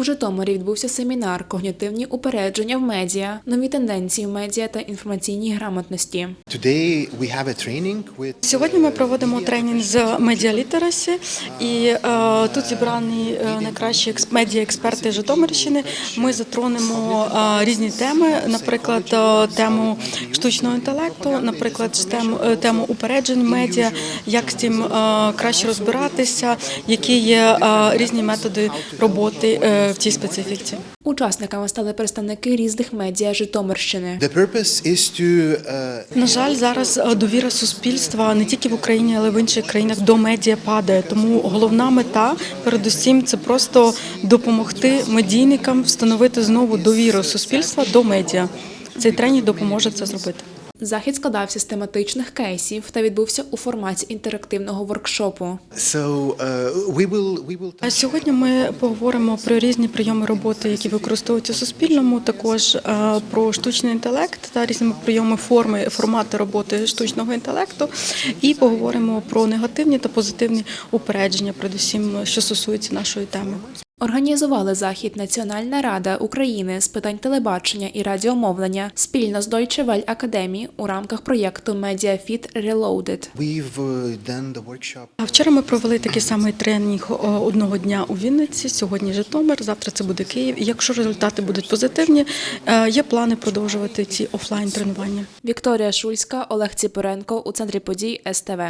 У Житомирі відбувся семінар Когнітивні упередження в медіа, нові тенденції в медіа та інформаційній грамотності. Сьогодні ми проводимо тренінг з медіалітерасі, і е, тут зібрані е, найкращі екс- медіаексперти Житомирщини. Ми затронемо е, різні теми, наприклад, е, тему штучного інтелекту, наприклад, тему, е, тему упереджень медіа, як з цим е, краще розбиратися, які є е, різні методи роботи е, в цій специфіці. Учасниками стали представники різних медіа Житомирщини. the purpose is to uh, На жаль, зараз е, довіра суспільства не тільки в Україні, але й в інших країнах до медіа падає. Тому головна мета, передусім, це просто допомогти медійникам встановити знову довіру суспільства до медіа. Цей тренінг допоможе це зробити. Захід складався з тематичних кейсів та відбувся у форматі інтерактивного воркшопу. so uh, we will we will А сьогодні ми поговоримо про різні прийоми роботи, які використовуються у суспільному, також е, про штучний інтелект та різні прийоми форми, формати роботи штучного інтелекту, і поговоримо про негативні та позитивні упередження, передусім, що стосується нашої теми. Організували захід Національна рада України з питань телебачення і радіомовлення спільно з Deutsche Welle Академії у рамках проєкту MediaFit Reloaded. uh, А вчора ми провели такий самий тренінг одного дня у Вінниці. Сьогодні Житомир, завтра це буде Київ. Якщо результати будуть позитивні, е, є плани продовжувати ці офлайн тренування. Вікторія Шульська, Олег Ціпоренко у центрі подій СТВ.